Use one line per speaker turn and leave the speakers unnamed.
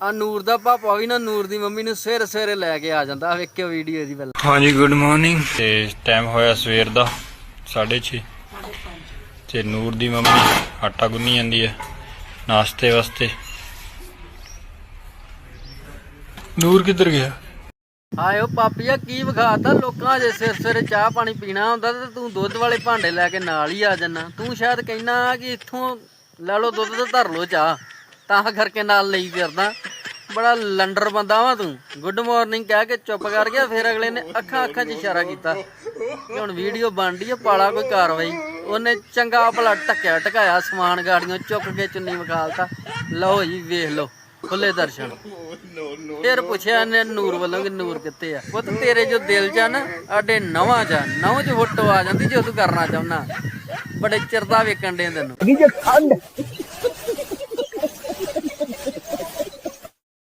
ਆ ਨੂਰ ਦਾ ਪਾਪਾ ਵੀ ਨਾ ਨੂਰ ਦੀ ਮੰਮੀ ਨੂੰ ਸਵੇਰੇ ਸਵੇਰੇ ਲੈ ਕੇ ਆ ਜਾਂਦਾ ਵੇਖਿਓ ਵੀਡੀਓ ਦੀ ਪਹਿਲਾਂ।
ਹਾਂਜੀ ਗੁੱਡ ਮਾਰਨਿੰਗ ਤੇ ਟਾਈਮ ਹੋਇਆ ਸਵੇਰ ਦਾ 6:30 ਤੇ ਨੂਰ ਦੀ ਮੰਮੀ ਆਟਾ ਗੁੰਨੀ ਜਾਂਦੀ ਹੈ ਨਾਸ਼ਤੇ ਵਾਸਤੇ। ਨੂਰ ਕਿੱਧਰ ਗਿਆ?
ਆਇਓ ਪਾਪੀਆ ਕੀ ਵਿਖਾਤਾ? ਲੋਕਾਂ ਜੇ ਸਿਰ ਸਿਰ ਚਾਹ ਪਾਣੀ ਪੀਣਾ ਹੁੰਦਾ ਤੇ ਤੂੰ ਦੁੱਧ ਵਾਲੇ ਭਾਂਡੇ ਲੈ ਕੇ ਨਾਲ ਹੀ ਆ ਜਾਣਾ ਤੂੰ ਸ਼ਾਇਦ ਕਹਿਣਾ ਕਿ ਇੱਥੋਂ ਲੈ ਲਓ ਦੁੱਧ ਤੇ ਧਰ ਲਓ ਚਾਹ ਤਾਂ ਕਰਕੇ ਨਾਲ ਲਈ ਫਿਰਦਾ। ਬੜਾ ਲੰਡਰ ਬੰਦਾ ਵਾ ਤੂੰ। ਗੁੱਡ ਮਾਰਨਿੰਗ ਕਹਿ ਕੇ ਚੁੱਪ ਕਰ ਗਿਆ, ਫਿਰ ਅਗਲੇ ਨੇ ਅੱਖਾਂ ਅੱਖਾਂ 'ਚ ਇਸ਼ਾਰਾ ਕੀਤਾ। ਕਿ ਹੁਣ ਵੀਡੀਓ ਬਣਦੀ ਆ, ਪਾਲਾ ਕੋਈ ਕਾਰਵਾਈ। ਉਹਨੇ ਚੰਗਾ ਭਲਾ ਟੱਕਿਆ ਟਕਾਇਆ ਸਮਾਨ ਗਾੜੀਆਂ, ਚੁੱਕ ਕੇ ਚੁੰਨੀ ਵਿਖਾਲਤਾ ਲਓ ਜੀ, ਵੇਖ ਲਓ, ਖੁੱਲੇ ਦਰਸ਼ਨ। ਫਿਰ ਪੁੱਛਿਆ ਨੇ ਨੂਰ ਵੱਲੋਂ ਕਿ ਨੂਰ ਕਿੱਥੇ ਆ? ਪੁੱਤ, ਤੇਰੇ ਜੋ ਦਿਲ ਚ ਨਾ ਆਡੇ ਨਵਾਂ ਚ ਨਵਾਂ ਚ ਫੋਟੋ ਆ ਜਾਂਦੀ ਜੋ ਤੂੰ ਕਰਨਾ ਚਾਹੁੰਨਾ ਬੜੇ ਚਿਰ ਦਾ ਵੇਖਣ ਦੇ ਤੈਨੂੰ।